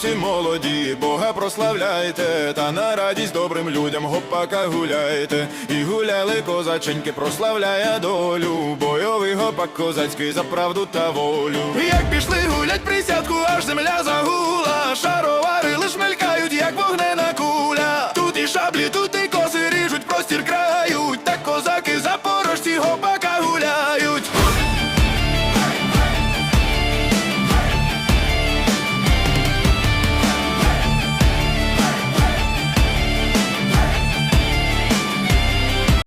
хлопці молоді, Бога прославляйте, та на радість добрим людям гопака гуляйте, і гуляли козаченьки, прославляє долю. Бойовий гопак козацький за правду та волю. Як пішли гулять, присядку, аж земля загуляє.